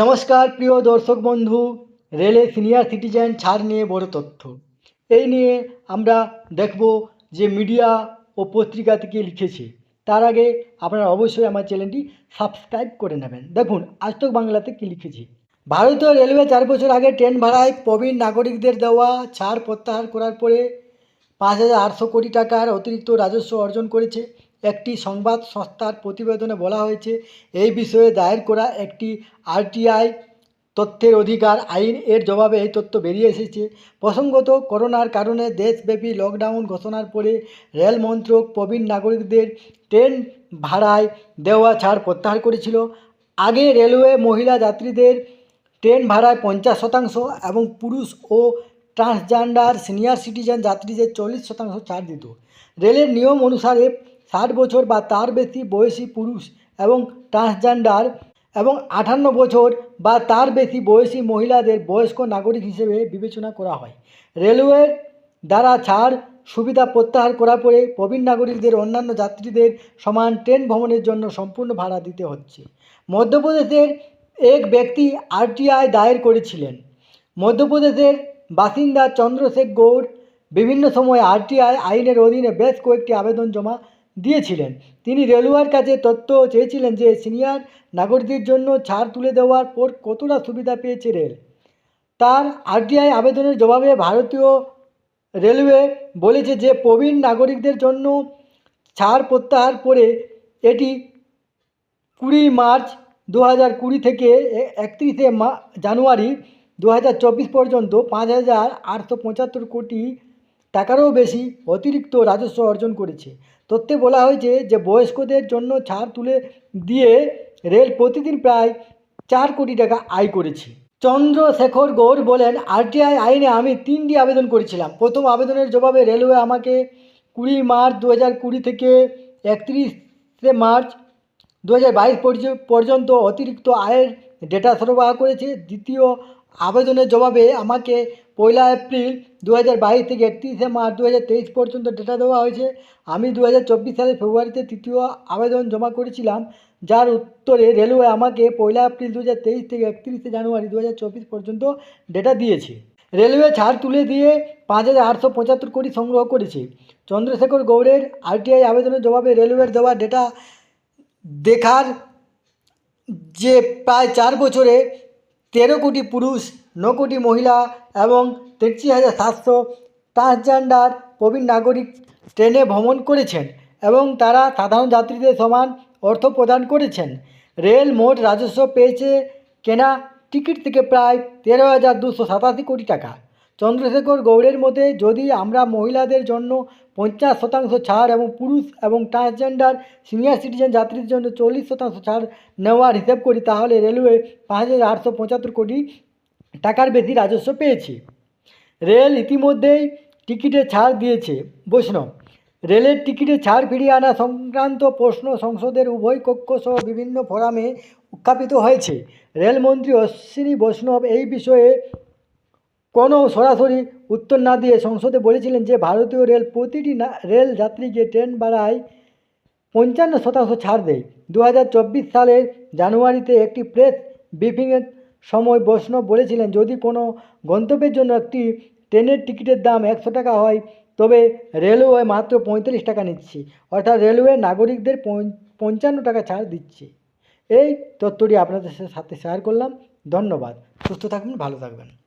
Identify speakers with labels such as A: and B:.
A: নমস্কার, প্রিয় দর্শক বন্ধু, রেলে সিনিয়র সিটিজেন ছাড় নিয়ে বড় তথ্য। এই নিয়ে আমরা দেখব যে মিডিয়া ও পত্রিকা থেকে লিখেছে। তার আগে আপনারা অবশ্যই আমার চ্যানেলটি সাবস্ক্রাইব করে নেবেন। দেখুন আজতক বাংলাতে কী লিখেছে? ভারতীয় রেলওয়ে চার বছর আগে ট্রেন ভাড়ায় প্রবীণ নাগরিকদের দেওয়া ছাড় প্রত্যাহার করার পরে পাঁচ হাজার আটশো কোটি টাকার অতিরিক্ত রাজস্ব অর্জন করেছে। একটি সংবাদ সংস্থার প্রতিবেদনে বলা হয়েছে, এই বিষয়ে দায়ের করা একটি আরটিআই তথ্যের অধিকার আইন এর জবাবে এই তথ্য বেরিয়ে এসেছে। প্রসঙ্গত, করোনার কারণে দেশব্যাপী লকডাউন ঘোষণার পরে রেল মন্ত্রক প্রবীণ নাগরিকদের ট্রেন ভাড়ায় দেওয়া ছাড় প্রত্যাহার করেছিল। আগে রেলওয়ে মহিলা যাত্রীদের ট্রেন ভাড়ায় পঞ্চাশ শতাংশ এবং পুরুষ ও ট্রান্সজেন্ডার সিনিয়র সিটিজেন যাত্রীদের চল্লিশ শতাংশ ছাড় দিত। রেলের নিয়ম অনুসারে ষাট বছর বা তার বেশি বয়সী পুরুষ এবং ট্রান্সজেন্ডার এবং আঠান্ন বছর বা তার বেশি বয়সী মহিলাদের বয়স্ক নাগরিক হিসেবে বিবেচনা করা হয়। রেলওয়ের দ্বারা ছাড় সুবিধা প্রত্যাহার করার পরে প্রবীণ নাগরিকদের অন্যান্য যাত্রীদের সমান ট্রেন ভ্রমণের জন্য সম্পূর্ণ ভাড়া দিতে হচ্ছে। মধ্যপ্রদেশের এক ব্যক্তি আরটিআই দায়ের করেছিলেন। মধ্যপ্রদেশের বাসিন্দা চন্দ্রশেখ গৌড় বিভিন্ন সময় আরটিআই আইনের অধীনে বেশ কয়েকটি আবেদন জমা দিয়েছিলেন। তিনি রেলওয়ের কাছে তথ্য চেয়েছিলেন যে সিনিয়র নাগরিকদের জন্য ছাড় তুলে দেওয়ার পর কতটা সুবিধা পেয়েছে রেল। তার আরটিআই আবেদনের জবাবে ভারতীয় রেলওয়ে বলেছে যে প্রবীণ নাগরিকদের জন্য ছাড় প্রত্যাহার করে এটি কুড়ি মার্চ দু হাজার কুড়ি থেকে একত্রিশে জানুয়ারি দু হাজার চব্বিশ পর্যন্ত পাঁচ হাজার আটশো পঁচাত্তর কোটি টাকারও বেশি অতিরিক্ত রাজস্ব অর্জন করেছে। তথ্যে বলা হয়েছে যে, বয়স্কদের জন্য ছাড় তুলে দিয়ে রেল প্রতিদিন প্রায় চার কোটি টাকা আয় করেছে। চন্দ্রশেখর গৌর বলেন আরটিআই আইনে আমি তিনটি আবেদন করেছিলাম। প্রথম আবেদনের জবাবে রেলওয়ে আমাকে কুড়ি মার্চ দু কুড়ি থেকে একত্রিশে মার্চ দু হাজার বাইশ পর্যন্ত অতিরিক্ত আয়ের ডেটা সরবরাহ করেছে। দ্বিতীয় আবেদনের জবাবে আমাকে পয়লা এপ্রিল দু হাজার বাইশ থেকে একত্রিশে মার্চ দু হাজার তেইশ পর্যন্ত ডেটা দেওয়া হয়েছে। আমি দু হাজার চব্বিশ সালের ফেব্রুয়ারিতে তৃতীয় আবেদন জমা করেছিলাম, যার উত্তরে রেলওয়ে আমাকে পয়লা এপ্রিল দু হাজার তেইশ থেকে একত্রিশে জানুয়ারি দু হাজার চব্বিশ পর্যন্ত ডেটা দিয়েছে। রেলওয়ে ছাড় তুলে দিয়ে পাঁচ হাজার আটশো পঁচাত্তর কোটি সংগ্রহ করেছে। চন্দ্রশেখর গৌড়ের আরটিআই আবেদনের জবাবে রেলওয়ের দেওয়া ডেটা দেখার যে প্রায় চার বছরে তেরো কোটি পুরুষ, ন কোটি মহিলা এবং তেত্রিশ হাজার সাতশো ট্রান্সজেন্ডার প্রবীণ নাগরিক ট্রেনে ভ্রমণ করেছেন এবং তারা সাধারণ যাত্রীদের সমান অর্থ প্রদান করেছেন। রেল মোট রাজস্ব পেয়েছে কেনা টিকিট থেকে প্রায় তেরো হাজার দুশো সাতাশি কোটি টাকা। চন্দ্রশেখর গৌড়ের মতে, যদি আমরা মহিলাদের জন্য পঞ্চাশ শতাংশ ছাড় এবং পুরুষ এবং ট্রান্সজেন্ডার সিনিয়র সিটিজেন যাত্রীদের জন্য চল্লিশ শতাংশ ছাড় নেওয়ার হিসেব করি, তাহলে রেলওয়ে পাঁচ হাজার আটশো পঁচাত্তর কোটি টাকার বেশি রাজস্ব পেয়েছে। রেল ইতিমধ্যেই টিকিটে ছাড় দিয়েছে। বৈষ্ণব রেলের টিকিটে ছাড় ফিরিয়ে আনা সংক্রান্ত প্রশ্ন সংসদের উভয় কক্ষ সহ বিভিন্ন ফোরামে উত্থাপিত হয়েছে। রেলমন্ত্রী অশ্বিনী বৈষ্ণব এই বিষয়ে কোনো সরাসরি উত্তর না দিয়ে সংসদে বলেছিলেন যে ভারতীয় রেল প্রতিটি রেল যাত্রীকে ট্রেন ভাড়ায় পঞ্চান্ন শতাংশ ছাড় দেয়। দু হাজার চব্বিশ সালের জানুয়ারিতে একটি প্রেস ব্রিফিংয়ের সময় বৈষ্ণব বলেছিলেন, যদি কোনো গন্তব্যের জন্য একটি ট্রেনের টিকিটের দাম একশো টাকা হয়, তবে রেলওয়ে মাত্র পঁয়তাল্লিশ টাকা নিচ্ছে। অর্থাৎ রেলওয়ে নাগরিকদের পঞ্চ- পঞ্চান্ন টাকা ছাড় দিচ্ছে। এই তথ্যটি আপনাদের সাথে শেয়ার করলাম। ধন্যবাদ। সুস্থ থাকবেন ভালো থাকবেন।